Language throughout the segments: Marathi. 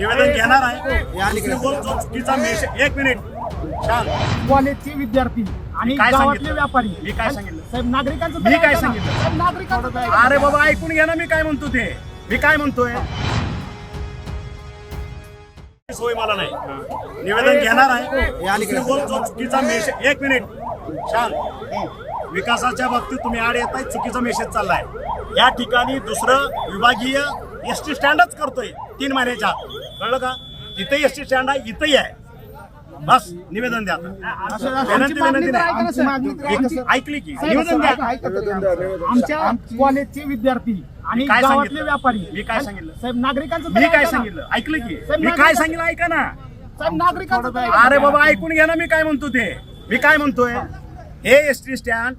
निवेदन घेणार आहे. एक मिनिट. कॉलेजचे विद्यार्थी आणि काय सांगितलं? व्यापारी. मी काय सांगितलं? साहेब नागरिकांचं मी काय. सांगितलं? नागरिकांचं. अरे बाबा ऐकून घ्या ना मी काय म्हणतो ते. मी काय म्हणतोय? सोय मला नाही. निवेदन घेणार आहे. चुकीचा मेसेज एक मिनिट. शांत. विकासाच्या बाबतीत तुम्ही आड येताय चुकीचा मेसेज चाललाय. या ठिकाणी दुसरं विभागीय एस टी स्टँडच करतोय तीन महिन्याच्या. कळलं का? तिथे एस टी स्टँड आहे इथंही आहे. बस निवेदन द्या विनंती विनंती नाही. ऐकली की. साहेब, निवेदन द्या. आमच्या कॉलेजचे विद्यार्थी आणि काय गावातले सांगितलं? व्यापारी. मी काय सांगितलं? साहेब नागरिकांचं मी काय. सांगितलं? ऐकलं की. मी काय सांगितलं? ऐका ना. साहेब नागरिकांचं. अरे बाबा ऐकून घ्या ना मी काय म्हणतो ते. मी काय म्हणतोय? हे एस टी स्टँड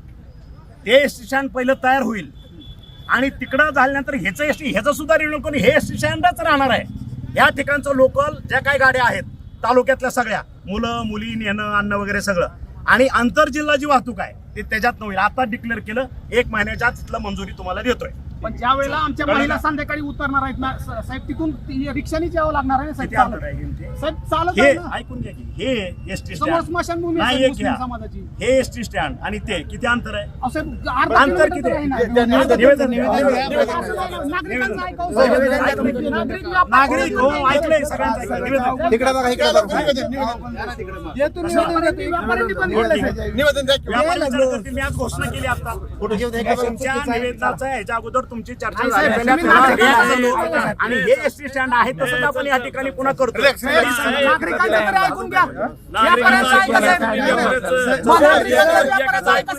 हे एस टी स्टँड पहिलं तयार होईल. आणि तिकडं झाल्यानंतर ह्याचं एस टी ह्याचं सुद्धा रिन्यू करून हे एस टी स्टँडच राहणार आहे. या ठिकाणचं लोकल ज्या काही गाड्या आहेत तालुक्यातल्या सगळ्या मुलं मुली नेणं अन्न वगैरे सगळं. आणि आंतरजिल्हा जी वाहतूक आहे ते त्याच्यात होईल. आता डिक्लेअर केलं एक महिन्याच्या तिथलं मंजुरी तुम्हाला देतोय. पण ज्या वेळेला आमच्या कळलं महिला? संध्याकाळी उतरणार आहेत ना स- साहेब तिथून ती- रिक्षानीच यावं लागणार आहे ना साहेब किती अंतर चालत. आहे इथे? साहेब चालत हे आहे ना. ऐकून घ्या की हे एस टी समोर स्मशानभूमी आहे नाही साहेब एक घ्या मुस्लिम समाजाची हे एस टी स्टँड आणि ते किती अंतर आहे अहो, साहेब, अर्धा अंतर किलोमीटर किती तर आहे? आहे ना. निवेदन- निवेदन- किलोमीटर. निवेदन- असं नाही ना, नागरिकांचं ऐकावं, निवेदन- साहेब. निवेदन- नागरिक हो ऐकलंय सगळ्यांचं ऐकलंय. निवेदन. तिकडे बघा इकडे बघा येतो निवेदन, व्यापाऱ्यांनी पण केलं साहेब. निवेदन द्या की. व्यापारी विचार करतील, मी आज घोषणा केली आता तुमच्या निवेदनाचा ह्याच्या अगोदर तुमची चर्चा झाली. हे आणि हे एस टी स्टँड आहे तसंच आपण या ठिकाणी पुन्हा करतो. नागरिकांचं तरी ऐकून घ्या. व्यापाऱ्यांचं ऐका ऐका.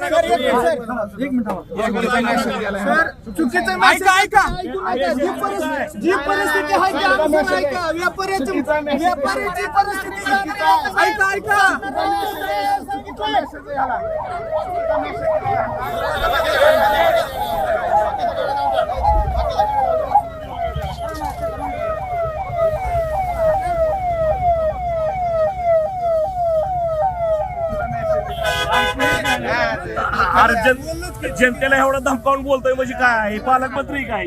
चुकीचं ऐका ऐका. जी परिस्थिती- जी परिस्थिती आहे ती आमचं ऐका. व्यापाऱ्याची व्यापाऱ्याची परिस्थिती ऐका ऐका. अरे जन- जनतेला एवढं धमकावून बोलतोय म्हणजे काय? पालकमंत्री काय